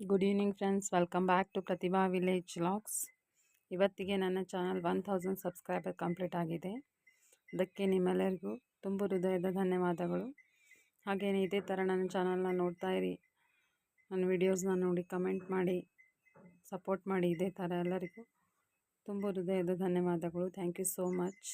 Good evening friends welcome back to Prathibha village logs ಇವತ್ತಿಗೆ ನನ್ನ channel one thousand subscriber complete ಆಗಿದೆ. ಅದಕ್ಕೆ ನಿಮ್ಮೆಲ್ಲರಿಗೂ ತುಂಬ ಹೃದಯದ ಧನ್ಯವಾದಗಳು. ಹಾಗೆಯೇ ಇದೇ ಥರ ನನ್ನ ಚಾನಲ್ನ ನೋಡ್ತಾ ಇರಿ. ನನ್ನ ವೀಡಿಯೋಸ್ನ ನೋಡಿ ಕಮೆಂಟ್ ಮಾಡಿ ಸಪೋರ್ಟ್ ಮಾಡಿ ಇದೇ ಥರ ಎಲ್ಲರಿಗೂ ತುಂಬ ಹೃದಯದ ಧನ್ಯವಾದಗಳು. ಥ್ಯಾಂಕ್ ಯು ಸೋ ಮಚ್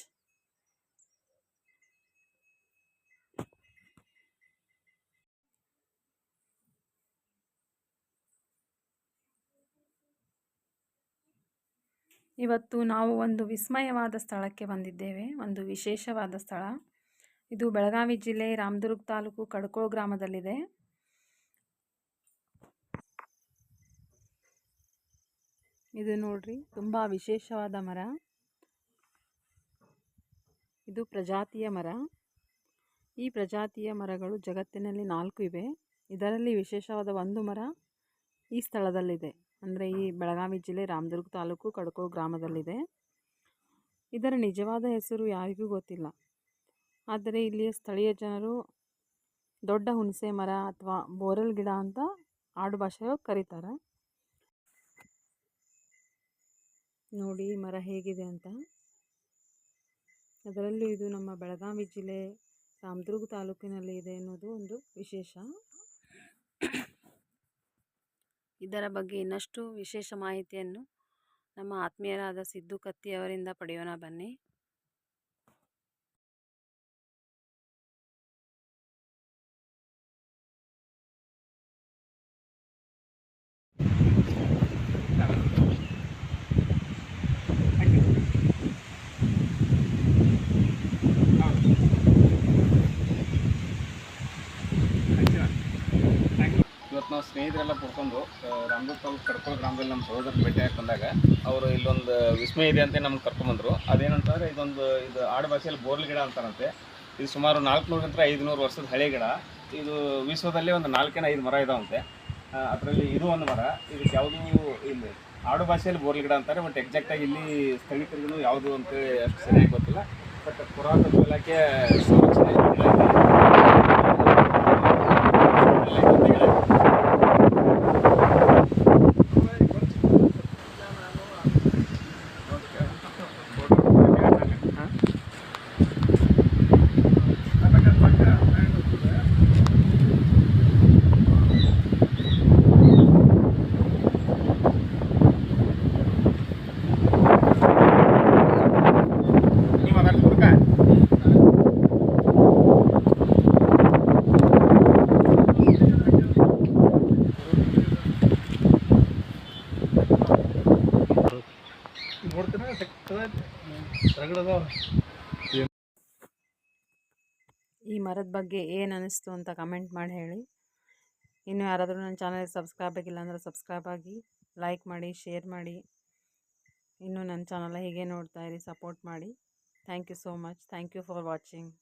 ಇವತ್ತು ನಾವು ಒಂದು ವಿಸ್ಮಯವಾದ ಸ್ಥಳಕ್ಕೆ ಬಂದಿದ್ದೇವೆ, ಒಂದು ವಿಶೇಷವಾದ ಸ್ಥಳ. ಇದು ಬೆಳಗಾವಿ ಜಿಲ್ಲೆ ರಾಮದುರ್ಗ ತಾಲೂಕು ಕಡ್ಕೋಳ ಗ್ರಾಮದಲ್ಲಿದೆ. ಇದು ನೋಡ್ರಿ, ತುಂಬ ವಿಶೇಷವಾದ ಮರ. ಇದು ಪ್ರಜಾತಿಯ ಮರ. ಈ ಪ್ರಜಾತಿಯ ಮರಗಳು ಜಗತ್ತಿನಲ್ಲಿ ನಾಲ್ಕು ಇವೆ. ಇದರಲ್ಲಿ ವಿಶೇಷವಾದ ಒಂದು ಮರ ಈ ಸ್ಥಳದಲ್ಲಿದೆ. ಅಂದರೆ ಈ ಬೆಳಗಾವಿ ಜಿಲ್ಲೆ ರಾಮದುರ್ಗ ತಾಲೂಕು ಕಡಕೋ ಗ್ರಾಮದಲ್ಲಿದೆ. ಇದರ ನಿಜವಾದ ಹೆಸರು ಯಾರಿಗೂ ಗೊತ್ತಿಲ್ಲ. ಆದರೆ ಇಲ್ಲಿಯ ಸ್ಥಳೀಯ ಜನರು ದೊಡ್ಡ ಹುಣಸೆ ಮರ ಅಥವಾ ಬೋರಲ್ ಗಿಡ ಅಂತ ಆಡು ಕರೀತಾರೆ. ನೋಡಿ ಮರ ಹೇಗಿದೆ ಅಂತ. ಅದರಲ್ಲೂ ಇದು ನಮ್ಮ ಬೆಳಗಾವಿ ಜಿಲ್ಲೆ ರಾಮದುರ್ಗ ತಾಲೂಕಿನಲ್ಲಿ ಇದೆ ಅನ್ನೋದು ಒಂದು ವಿಶೇಷ. ಇದರ ಬಗ್ಗೆ ಇನ್ನಷ್ಟು ವಿಶೇಷ ಮಾಹಿತಿಯನ್ನು ನಮ್ಮ ಆತ್ಮೀಯರಾದ ಸಿದ್ದು ಕತ್ತಿ ಅವರಿಂದ ಪಡೆಯೋಣ ಬನ್ನಿ ಇವತ್ತು ನಾವು ಸ್ನೇಹಿತರೆಲ್ಲ ಕುಡ್ಕೊಂಡು ರಾಮದುರ್ಗ ತಾಲೂಕು ಕಡ್ಕೋಳ ಗ್ರಾಮದಲ್ಲಿ ನಮ್ಮ ಸಹೋದರ ಭೇಟಿ ಆಗಿ ಬಂದಾಗ ಅವರು ಇಲ್ಲೊಂದು ವಿಸ್ಮಯ ಇದೆ ಅಂತ ನಮ್ಗೆ ಕರ್ಕೊಂಡ್ಬಂದ್ರು ಅದೇನಂತಂದ್ರೆ ಇದೊಂದು ಇದು ಆಡು ಭಾಷೆಯಲ್ಲಿ ಬೋರ್ಲ್ ಗಿಡ ಅಂತಾರಂತೆ. ಇದು ಸುಮಾರು ನಾಲ್ಕುನೂರಿಂದ ಐದುನೂರು ವರ್ಷದ ಹಳೆ ಗಿಡ. ಇದು ವಿಶ್ವದಲ್ಲೇ ಒಂದು ನಾಲ್ಕೇನ ಐದು ಮರ ಇದಾವಂತೆ. ಅದರಲ್ಲಿ ಇದು ಒಂದು ಮರ. ಇದಕ್ಕೆ ಯಾವುದೂ ಇಲ್ಲಿ ಆಡು ಭಾಷೆಯಲ್ಲಿ ಬೋರ್ಲ್ ಗಿಡ ಅಂತಾರೆ, ಬಟ್ ಎಕ್ಸಾಕ್ಟಾಗಿ ಇಲ್ಲಿ ಸ್ಥಳೀಕರಿಗೂ ಯಾವುದು ಅಂತೇಳಿ ಅಷ್ಟು ಸರಿಯಾಗಿ ಗೊತ್ತಿಲ್ಲ. ಬಟ್ ಪುರಾತತ್ವ ಇಲಾಖೆ ಸಂರಕ್ಷಣೆ ನೀವು ಅದಕ್ಕೆ ಹುಡುಕ ಈ ಮರದ ಬಗ್ಗೆ ಏನು ಅನ್ನಿಸ್ತು ಅಂತ ಕಮೆಂಟ್ ಮಾಡಿ ಹೇಳಿ. ಇನ್ನು ಯಾರಾದರೂ ನನ್ನ ಚಾನಲ್ ಸಬ್ಸ್ಕ್ರೈಬ್ ಆಗಿಲ್ಲ ಅಂದರೆ ಸಬ್ಸ್ಕ್ರೈಬ್ ಆಗಿ ಲೈಕ್ ಮಾಡಿ ಶೇರ್ ಮಾಡಿ. ಇನ್ನು ನನ್ನ ಚಾನಲ್ ಹೀಗೆ ನೋಡ್ತಾ ಇರಿ ಸಪೋರ್ಟ್ ಮಾಡಿ. Thank you so much thank you for watching